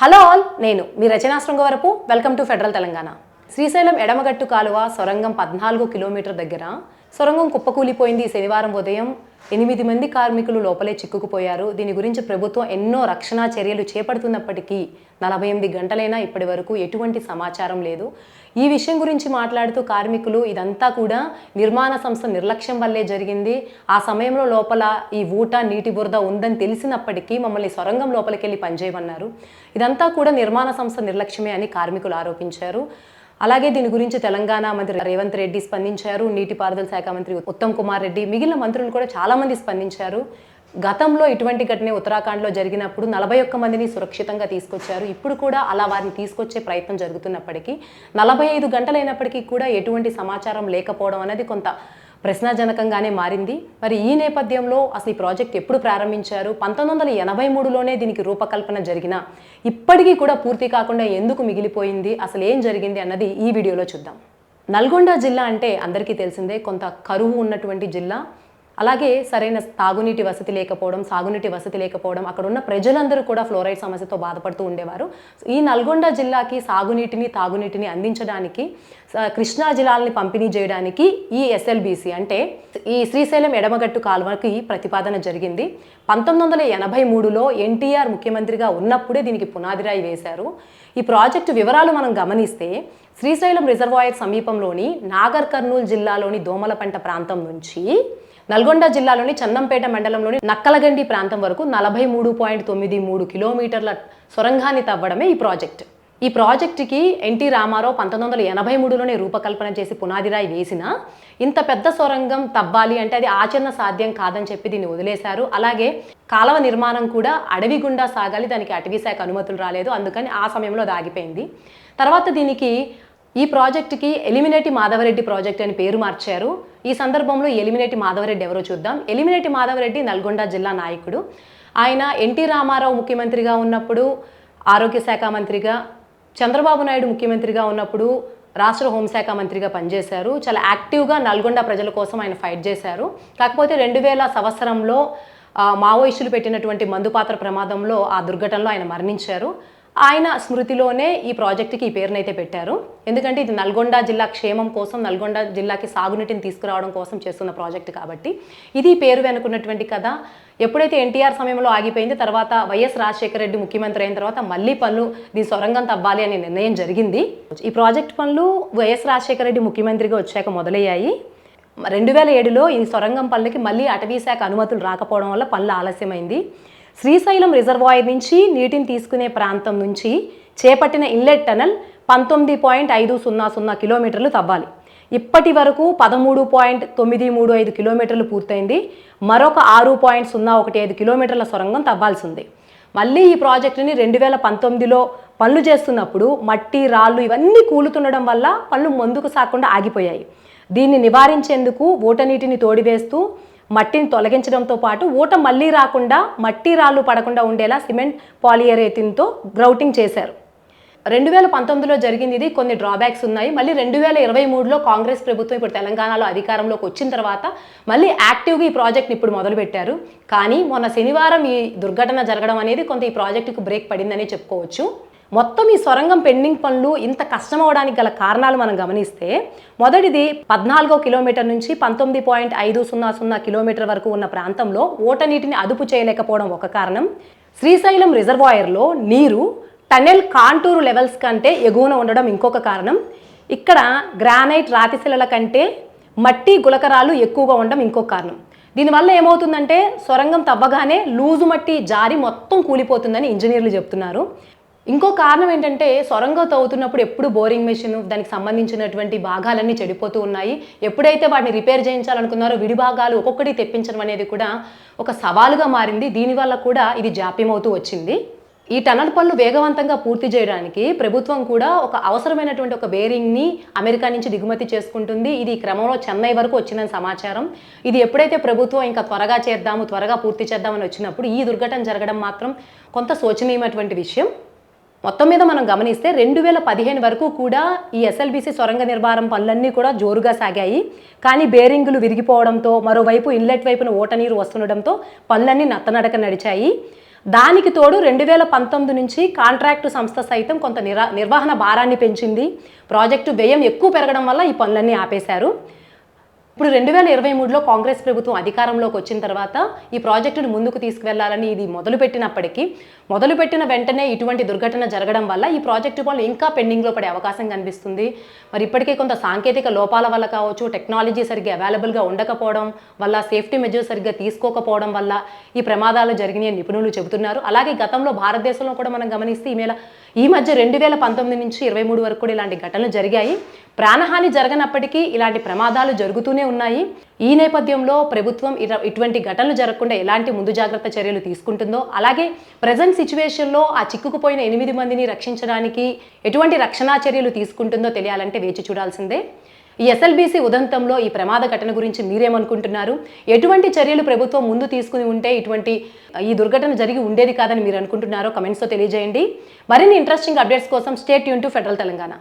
Hello all నేను మీ Rachana Srungavarapu. Welcome to Federal Telangana. Srisailam ఎడమగట్టు కాలువ సొరంగం పద్నాలుగు కిలోమీటర్ దగ్గర. సొరంగం కుప్పకూలిపోయింది శనివారం ఉదయం. ఎనిమిది మంది కార్మికులు లోపలే చిక్కుకుపోయారు. దీని గురించి ప్రభుత్వం ఎన్నో రక్షణ చర్యలు చేపడుతున్నప్పటికీ నలభై ఎనిమిది గంటలైనా ఇప్పటి వరకు ఎటువంటి సమాచారం లేదు. ఈ విషయం గురించి మాట్లాడుతూ కార్మికులు ఇదంతా కూడా నిర్మాణ సంస్థ నిర్లక్ష్యం వల్లే జరిగింది. ఆ సమయంలో లోపల ఈ ఊట నీటి బురద ఉందని తెలిసినప్పటికీ మమ్మల్ని సొరంగం లోపలికి వెళ్ళి పనిచేయమన్నారు. ఇదంతా కూడా నిర్మాణ సంస్థ నిర్లక్ష్యమే అని కార్మికులు ఆరోపించారు. అలాగే దీని గురించి తెలంగాణ మంత్రి రేవంత్ రెడ్డి స్పందించారు. నీటిపారుదల శాఖ మంత్రి ఉత్తమ్ కుమార్ రెడ్డి మిగిలిన మంత్రులు కూడా చాలామంది స్పందించారు. గతంలో ఇటువంటి ఘటన ఉత్తరాఖండ్లో జరిగినప్పుడు నలభై ఒక్క మందిని సురక్షితంగా తీసుకొచ్చారు. ఇప్పుడు కూడా అలా వారిని తీసుకొచ్చే ప్రయత్నం జరుగుతున్నప్పటికీ నలభై ఐదు గంటలైనప్పటికీ కూడా ఎటువంటి సమాచారం లేకపోవడం అనేది కొంత ప్రశ్నాజనకంగానే మారింది. మరి ఈ నేపథ్యంలో అసలు ఈ ప్రాజెక్ట్ ఎప్పుడు ప్రారంభించారు? పంతొమ్మిది వందల ఎనభై మూడులోనే దీనికి రూపకల్పన జరిగిన ఇప్పటికీ కూడా పూర్తి కాకుండా ఎందుకు మిగిలిపోయింది? అసలు ఏం జరిగింది అన్నది ఈ వీడియోలో చూద్దాం. నల్గొండ జిల్లా అంటే అందరికీ తెలిసిందే కొంత కరువు ఉన్నటువంటి జిల్లా. అలాగే సరైన తాగునీటి వసతి లేకపోవడం సాగునీటి వసతి లేకపోవడం అక్కడ ఉన్న ప్రజలందరూ కూడా ఫ్లోరైడ్ సమస్యతో బాధపడుతూ ఉండేవారు. ఈ నల్గొండ జిల్లాకి సాగునీటిని తాగునీటిని అందించడానికి కృష్ణా జిల్లాలని పంపిణీ చేయడానికి ఈ ఎస్ఎల్బిసి అంటే ఈ శ్రీశైలం ఎడమగట్టు కాలువకి ప్రతిపాదన జరిగింది. పంతొమ్మిది వందల ఎనభై మూడులో ఎన్టీఆర్ ముఖ్యమంత్రిగా ఉన్నప్పుడే దీనికి పునాదిరాయి వేశారు. ఈ ప్రాజెక్టు వివరాలు మనం గమనిస్తే శ్రీశైలం రిజర్వాయర్ సమీపంలోని నాగర్ కర్నూలు జిల్లాలోని దోమలపంట ప్రాంతం నుంచి నల్గొండ జిల్లాలోని చందంపేట మండలంలోని నక్కలగండి ప్రాంతం వరకు నలభై మూడు పాయింట్ తొమ్మిది మూడు కిలోమీటర్ల సొరంగాన్ని తవ్వడమే ఈ ప్రాజెక్ట్. ఈ ప్రాజెక్టుకి ఎన్టీ రామారావు పంతొమ్మిది వందల ఎనభై మూడులోనే రూపకల్పన చేసి పునాదిరాయి వేసిన ఇంత పెద్ద సొరంగం తవ్వాలి అంటే అది ఆచరణ సాధ్యం కాదని చెప్పి దీన్ని వదిలేశారు. అలాగే కాలువ నిర్మాణం కూడా అడవి గుండా సాగాలి దానికి అటవీ శాఖ అనుమతులు రాలేదు అందుకని ఆ సమయంలో అది ఆగిపోయింది. తర్వాత దీనికి ఈ ప్రాజెక్టుకి ఎలిమినేటి మాధవరెడ్డి ప్రాజెక్ట్ అని పేరు మార్చారు. ఈ సందర్భంలో ఎలిమినేటి మాధవరెడ్డి ఎవరో చూద్దాం. ఎలిమినేటి మాధవరెడ్డి నల్గొండ జిల్లా నాయకుడు. ఆయన ఎన్టీ రామారావు ముఖ్యమంత్రిగా ఉన్నప్పుడు ఆరోగ్య శాఖ మంత్రిగా చంద్రబాబు నాయుడు ముఖ్యమంత్రిగా ఉన్నప్పుడు రాష్ట్ర హోంశాఖ మంత్రిగా పనిచేశారు. చాలా యాక్టివ్గా నల్గొండ ప్రజల కోసం ఆయన ఫైట్ చేశారు. కాకపోతే రెండు వేల సంవత్సరంలో మావోయిస్టులు పెట్టినటువంటి మందుపాత్ర ప్రమాదంలో ఆ దుర్ఘటనలో ఆయన మరణించారు. ఆయన స్మృతిలోనే ఈ ప్రాజెక్టుకి ఈ పేరునైతే పెట్టారు. ఎందుకంటే ఇది నల్గొండ జిల్లా క్షేమం కోసం నల్గొండ జిల్లాకి సాగునీటిని తీసుకురావడం కోసం చేస్తున్న ప్రాజెక్ట్ కాబట్టి. ఇది పేరు వెనుకున్నటువంటి కథ. ఎప్పుడైతే ఎన్టీఆర్ సమయంలో ఆగిపోయింది తర్వాత వైఎస్ రాజశేఖర రెడ్డి ముఖ్యమంత్రి అయిన తర్వాత మళ్ళీ పనులు దీని సొరంగం తవ్వాలి అనే నిర్ణయం జరిగింది. ఈ ప్రాజెక్ట్ పనులు వైఎస్ రాజశేఖర రెడ్డి ముఖ్యమంత్రిగా వచ్చాక మొదలయ్యాయి. రెండు వేల ఏడులో ఈ సొరంగం పనులకి మళ్ళీ అటవీ శాఖ అనుమతులు రాకపోవడం వల్ల పనులు ఆలస్యమైంది. శ్రీశైలం రిజర్వాయర్ నుంచి నీటిని తీసుకునే ప్రాంతం నుంచి చేపట్టిన ఇన్లెట్ టనల్ పంతొమ్మిది పాయింట్ ఐదు సున్నా సున్నా కిలోమీటర్లు తవ్వాలి. ఇప్పటి వరకు పదమూడు పాయింట్ తొమ్మిది మూడు ఐదు కిలోమీటర్లు పూర్తయింది. మరొక ఆరు పాయింట్ సున్నా ఒకటి ఐదు కిలోమీటర్ల సొరంగం తవ్వాల్సింది. మళ్ళీ ఈ ప్రాజెక్టుని రెండు వేల పంతొమ్మిదిలో పనులు చేస్తున్నప్పుడు మట్టి రాళ్ళు ఇవన్నీ కూలుతుండడం వల్ల పనులు ముందుకు సాకుండా ఆగిపోయాయి. దీన్ని నివారించేందుకు ఊట నీటిని తోడివేస్తూ మట్టిని తొలగించడంతో పాటు ఊట మళ్ళీ రాకుండా మట్టి రాళ్ళు పడకుండా ఉండేలా సిమెంట్ పాలియరేతిన్తో గ్రౌటింగ్ చేశారు. రెండు వేల పంతొమ్మిదిలో జరిగింది ఇది. కొన్ని డ్రాబ్యాక్స్ ఉన్నాయి. మళ్ళీ రెండు వేల ఇరవై మూడులో కాంగ్రెస్ ప్రభుత్వం ఇప్పుడు తెలంగాణలో అధికారంలోకి వచ్చిన తర్వాత మళ్ళీ యాక్టివ్గా ఈ ప్రాజెక్ట్ని ఇప్పుడు మొదలుపెట్టారు. కానీ మొన్న శనివారం ఈ దుర్ఘటన జరగడం అనేది కొంత ఈ ప్రాజెక్టుకు బ్రేక్ పడిందని చెప్పుకోవచ్చు. మొత్తం ఈ సొరంగం పెండింగ్ పనులు ఇంత కష్టం అవడానికి గల కారణాలు మనం గమనిస్తే మొదటిది పద్నాలుగో కిలోమీటర్ నుంచి పంతొమ్మిది పాయింట్ ఐదు సున్నా సున్నా కిలోమీటర్ వరకు ఉన్న ప్రాంతంలో ఓట నీటిని అదుపు చేయలేకపోవడం ఒక కారణం. శ్రీశైలం రిజర్వాయర్లో నీరు టనెల్ కాంటూరు లెవెల్స్ కంటే ఎగువన ఉండడం ఇంకొక కారణం. ఇక్కడ గ్రానైట్ రాతిశిలల కంటే మట్టి గులకరాలు ఎక్కువగా ఉండడం ఇంకొక కారణం. దీనివల్ల ఏమవుతుందంటే సొరంగం తవ్వగానే లూజు మట్టి జారి మొత్తం కూలిపోతుందని ఇంజనీర్లు చెప్తున్నారు. ఇంకో కారణం ఏంటంటే సొరంగం తవ్వుతున్నప్పుడు ఎప్పుడు బోరింగ్ మెషిన్ దానికి సంబంధించినటువంటి భాగాలన్నీ చెడిపోతూ ఉన్నాయి. ఎప్పుడైతే వాటిని రిపేర్ చేయించాలనుకున్నారో విడి భాగాలు ఒక్కొక్కటి తెప్పించడం అనేది కూడా ఒక సవాలుగా మారింది. దీనివల్ల కూడా ఇది జాప్యం అవుతూ వచ్చింది. ఈ టనల్ పనులు వేగవంతంగా పూర్తి చేయడానికి ప్రభుత్వం కూడా ఒక అవసరమైనటువంటి ఒక బేరింగ్ని అమెరికా నుంచి దిగుమతి చేసుకుంటుంది. ఇది క్రమంలో చెన్నై వరకు వచ్చిందని సమాచారం. ఇది ఎప్పుడైతే ప్రభుత్వం ఇంకా త్వరగా చేద్దాము త్వరగా పూర్తి చేద్దామని వచ్చినప్పుడు ఈ దుర్ఘటన జరగడం మాత్రం కొంత శోచనీయమైనటువంటి విషయం. మొత్తం మీద మనం గమనిస్తే రెండు వేల పదిహేను వరకు కూడా ఈ ఎస్ఎల్బిసి సొరంగ నిర్మాణం పనులన్నీ కూడా జోరుగా సాగాయి. కానీ బేరింగులు విరిగిపోవడంతో మరోవైపు ఇన్లెట్ వైపున ఓట నీరు వస్తుండడంతో పనులన్నీ నత్తనడక నడిచాయి. దానికి తోడు రెండు వేల పంతొమ్మిది నుంచి కాంట్రాక్టు సంస్థ సైతం కొంత నిరా నిర్వహణ భారాన్ని పెంచింది. ప్రాజెక్టు వ్యయం ఎక్కువ పెరగడం వల్ల ఈ పనులన్నీ ఆపేశారు. ఇప్పుడు రెండు వేల ఇరవై మూడులో కాంగ్రెస్ ప్రభుత్వం అధికారంలోకి వచ్చిన తర్వాత ఈ ప్రాజెక్టును ముందుకు తీసుకువెళ్ళాలని ఇది మొదలుపెట్టినప్పటికీ మొదలుపెట్టిన వెంటనే ఇటువంటి దుర్ఘటన జరగడం వల్ల ఈ ప్రాజెక్టు పనులు ఇంకా పెండింగ్లో పడే అవకాశం కనిపిస్తుంది. మరి ఇప్పటికే కొంత సాంకేతిక లోపాల వల్ల కావచ్చు టెక్నాలజీ సరిగ్గా అవైలబుల్గా ఉండకపోవడం వల్ల సేఫ్టీ మెజర్స్ సరిగ్గా తీసుకోకపోవడం వల్ల ఈ ప్రమాదాలు జరిగినాయని నిపుణులు చెబుతున్నారు. అలాగే గతంలో భారతదేశంలో కూడా మనం గమనిస్తే ఈ మేళ ఈ మధ్య రెండు వేల పంతొమ్మిది నుంచి ఇరవై మూడు వరకు కూడా ఇలాంటి ఘటనలు జరిగాయి. ప్రాణహాని జరగనప్పటికీ ఇలాంటి ప్రమాదాలు జరుగుతూనే ఉన్నాయి. ఈ నేపథ్యంలో ప్రభుత్వం ఇటువంటి ఘటనలు జరగకుండా ఎలాంటి ముందు జాగ్రత్త చర్యలు తీసుకుంటుందో అలాగే ప్రజెంట్ సిచ్యువేషన్లో ఆ చిక్కుకుపోయిన ఎనిమిది మందిని రక్షించడానికి ఎటువంటి రక్షణా చర్యలు తీసుకుంటుందో తెలియాలంటే వేచి చూడాల్సిందే. ఈ ఎస్ఎల్బీసీ ఉదంతంలో ఈ ప్రమాద ఘటన గురించి మీరేమనుకుంటున్నారు? ఎటువంటి చర్యలు ప్రభుత్వం ముందు తీసుకుని ఉంటే ఇటువంటి ఈ దుర్ఘటన జరిగి ఉండేది కాదని మీరు అనుకుంటున్నారో కమెంట్స్తో తెలియజేయండి. మరిన్ని ఇంట్రెస్టింగ్ అప్డేట్స్ కోసం స్టేట్ యూన్ టు ఫెడరల్ తెలంగాణ.